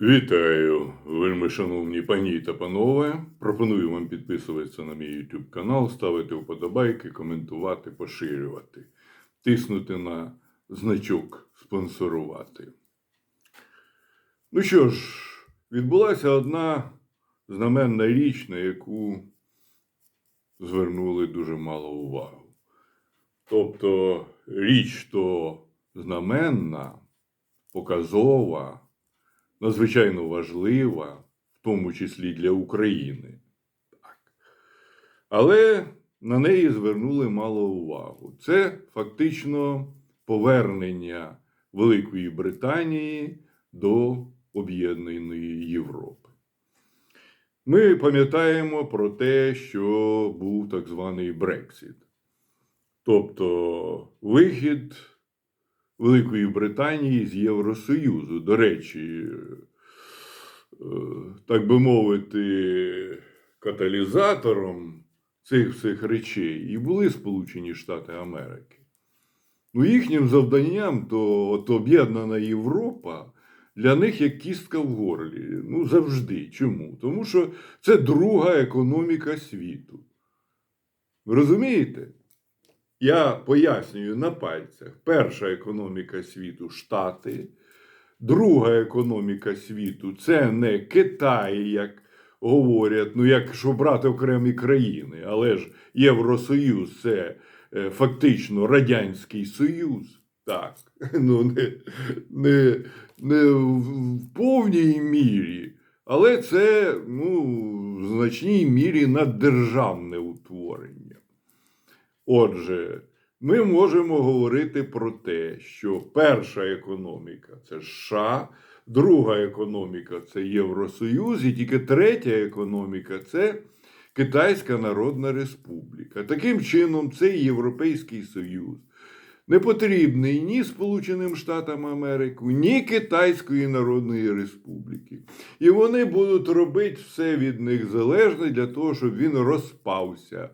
Вітаю, вельми шановні пані та панове. Пропоную вам підписуватися на мій YouTube канал, ставити вподобайки, коментувати, поширювати, тиснути на значок спонсорувати. Ну що ж, відбулася одна знаменна річ, на яку звернули дуже мало уваги. Тобто річ то знаменна, показова надзвичайно важлива, в тому числі для України. Але на неї звернули мало увагу. Це фактично повернення Великої Британії до Об'єднаної Європи. Ми пам'ятаємо про те, що був так званий Брексит. Тобто вихід Великої Британії з Євросоюзу. До речі, е, так би мовити, каталізатором цих всіх речей і були Сполучені Штати Америки. Ну, їхнім завданням то от об'єднана Європа для них як кістка в горлі. Ну, завжди. Чому? Тому що це друга економіка світу. Ви розумієте? Я пояснюю на пальцях. Перша економіка світу Штати, друга економіка світу це не Китай, як говорять, ну якщо брати окремі країни, але ж Євросоюз це е, фактично Радянський Союз. Так, ну не, не, не в повній мірі, але це ну, в значній мірі наддержавне утворення. Отже, ми можемо говорити про те, що перша економіка це США, друга економіка це Євросоюз, і тільки третя економіка це Китайська Народна Республіка. Таким чином, цей Європейський Союз не потрібний ні Сполученим Штатам Америки, ні Китайської Народної Республіки. І вони будуть робити все від них залежне для того, щоб він розпався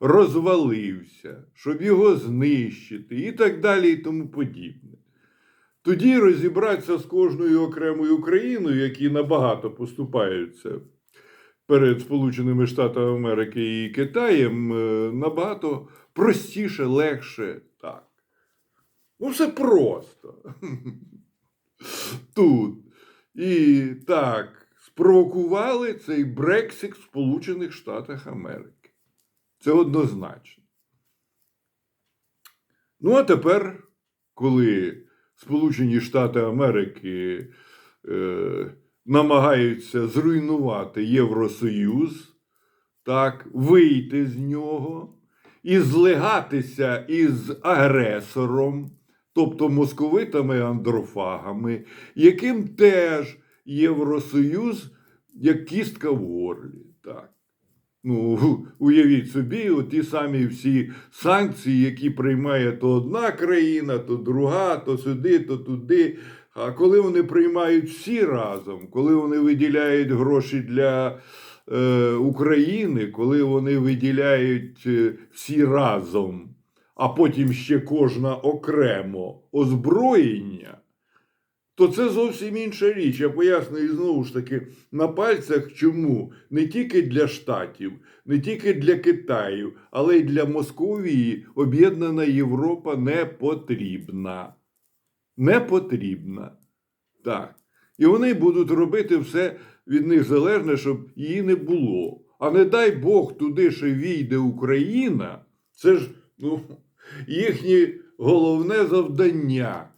розвалився, щоб його знищити і так далі, і тому подібне. Тоді розібратися з кожною окремою країною, які набагато поступаються перед Сполученими Штатами Америки і Китаєм, е, набагато простіше, легше так. Ну, все просто. Тут. І так, спровокували цей Брексик в Сполучених Штатах Америки. Це однозначно. Ну, а тепер, коли Сполучені Штати Америки е, намагаються зруйнувати Євросоюз, так, вийти з нього і злигатися із агресором, тобто московитами андрофагами, яким теж Євросоюз як кістка в горлі. Так. Ну, уявіть собі, ті самі всі санкції, які приймає то одна країна, то друга, то сюди, то туди. А коли вони приймають всі разом, коли вони виділяють гроші для е, України, коли вони виділяють е, всі разом, а потім ще кожна окремо озброєння то це зовсім інша річ. Я пояснюю знову ж таки на пальцях, чому не тільки для Штатів, не тільки для Китаю, але й для Московії об'єднана Європа не потрібна. Не потрібна. Так. І вони будуть робити все від них залежне, щоб її не було. А не дай Бог туди ще війде Україна, це ж ну, їхнє головне завдання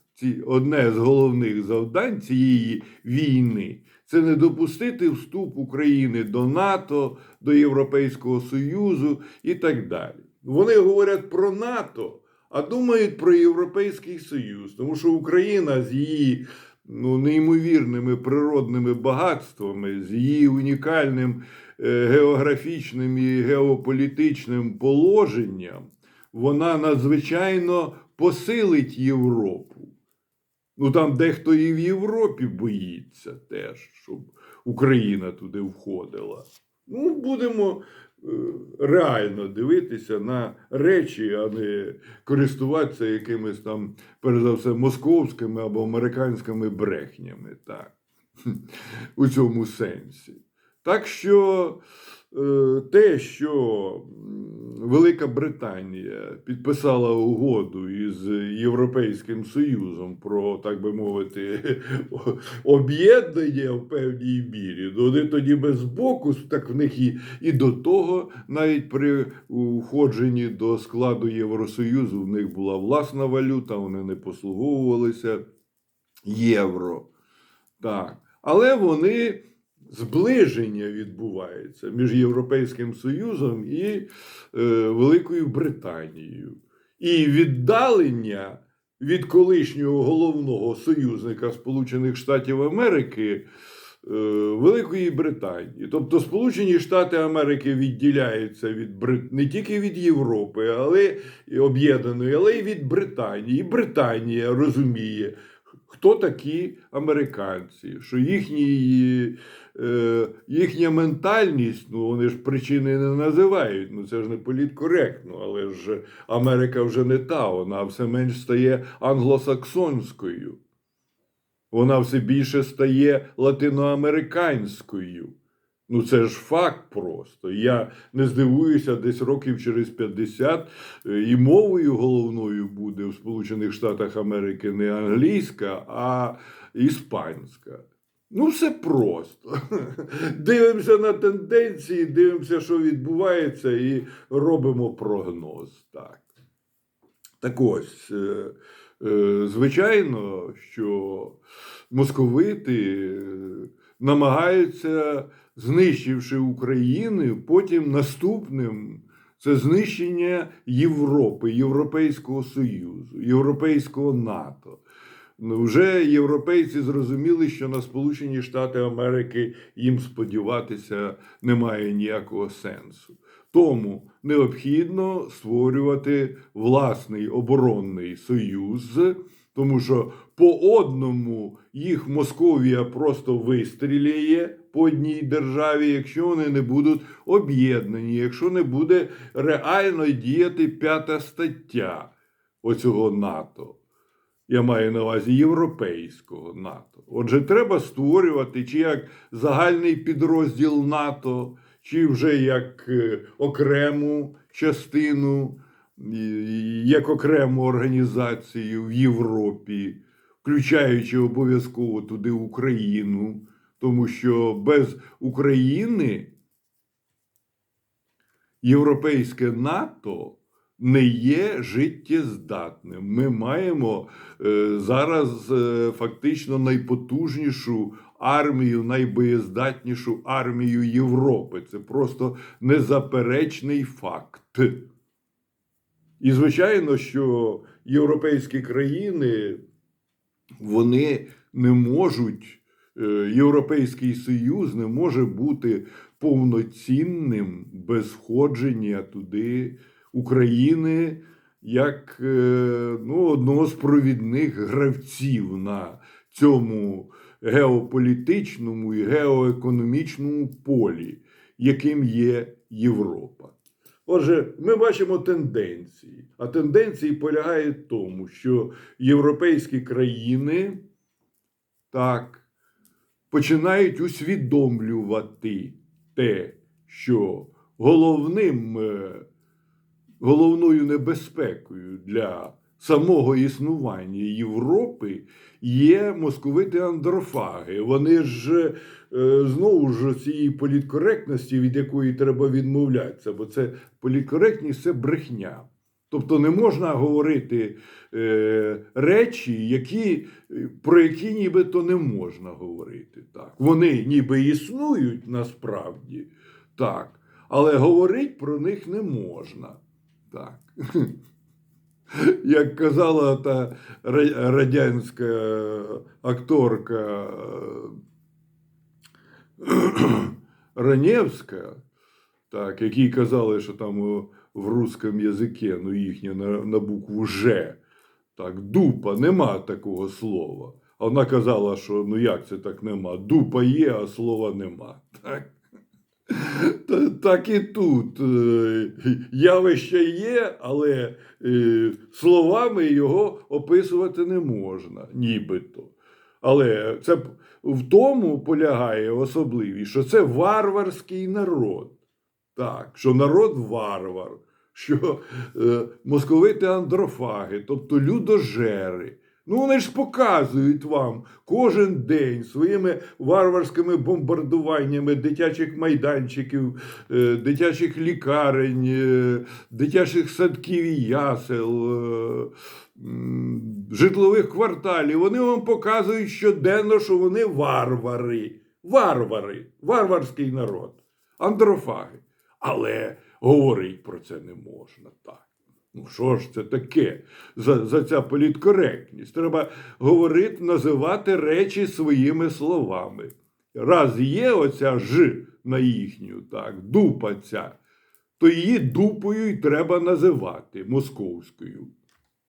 одне з головних завдань цієї війни це не допустити вступ України до НАТО, до Європейського Союзу і так далі. Вони говорять про НАТО, а думають про Європейський Союз, тому що Україна з її ну, неймовірними природними багатствами, з її унікальним е, географічним і геополітичним положенням, вона надзвичайно посилить Європу. Ну там дехто і в Європі боїться теж, щоб Україна туди входила. Ну, будемо е, реально дивитися на речі, а не користуватися якимись там, перш за все, московськими або американськими брехнями. Так. у цьому сенсі. Так що е, те, що Велика Британія підписала угоду із Європейським Союзом про, так би мовити, об'єднання в певній мірі, ну, вони тоді без боку, так в них і, і до того, навіть при входженні до складу Євросоюзу, в них була власна валюта, вони не послуговувалися євро. Так. Але вони зближення відбувається між Європейським Союзом і е, Великою Британією. І віддалення від колишнього головного союзника Сполучених Штатів Америки. е, Великої Британії, тобто Сполучені Штати Америки відділяються від Брит... не тільки від Європи, але об'єднаної, але й від Британії. І Британія розуміє, хто такі американці, що їхні, е, їхня ментальність, ну вони ж причини не називають, ну це ж не політкоректно, але ж Америка вже не та, вона все менш стає англосаксонською. Вона все більше стає латиноамериканською. Ну, це ж факт просто. Я не здивуюся, десь років через 50 е, і мовою головною буде в Сполучених Штатах Америки не англійська, а іспанська. Ну, все просто. Дивимося на тенденції, дивимося, що відбувається, і робимо прогноз. Так, так ось, е, е, звичайно, що московити е, намагаються, знищивши Україну, потім наступним це знищення Європи, Європейського Союзу, Європейського НАТО. Ну, вже європейці зрозуміли, що на Сполучені Штати Америки їм сподіватися немає ніякого сенсу. Тому необхідно створювати власний оборонний союз, тому що по одному їх Московія просто вистріляє по одній державі, якщо вони не будуть об'єднані, якщо не буде реально діяти п'ята стаття оцього НАТО. Я маю на увазі європейського НАТО. Отже, треба створювати чи як загальний підрозділ НАТО, чи вже як е, окрему частину, як окрему організацію в Європі, включаючи обов'язково туди Україну, тому що без України європейське НАТО не є життєздатним. Ми маємо е, зараз е, фактично найпотужнішу армію, найбоєздатнішу армію Європи. Це просто незаперечний факт. І звичайно, що європейські країни вони не можуть, е, Європейський Союз не може бути повноцінним без входження туди України як е, ну, одного з провідних гравців на цьому геополітичному і геоекономічному полі, яким є Європа. Отже, ми бачимо тенденції. А тенденції полягають в тому, що європейські країни так починають усвідомлювати те, що головним, е, головною небезпекою для самого існування Європи є московити андрофаги. Вони ж е, знову ж цієї політкоректності, від якої треба відмовлятися, бо це політкоректність це брехня. Тобто не можна говорити е, речі, які, про які нібито не можна говорити. Так. Вони ніби існують насправді, так, але говорити про них не можна. Так. Як казала та радянська акторка е, Раневська, так, які казали, що там в русском язикі, ну їхнє на, на букву Ж, так, дупа, нема такого слова. А вона казала, що ну як це так нема? Дупа є, а слова нема. Так, Та- так і тут. Е, Явище є, але е, словами його описувати не можна, нібито. Але це в тому полягає особливість, що це варварський народ. Так, що народ варвар, що е, московити андрофаги, тобто людожери. Ну, вони ж показують вам кожен день своїми варварськими бомбардуваннями дитячих майданчиків, е, дитячих лікарень, е, дитячих садків і ясел, е, житлових кварталів. Вони вам показують щоденно, що вони варвари. Варвари, варварський народ, андрофаги. Але говорить про це не можна так. Ну, що ж це таке за, за ця політкоректність? Треба говорити, називати речі своїми словами. Раз є оця ж на їхню, так, дупа ця, то її дупою й треба називати московською.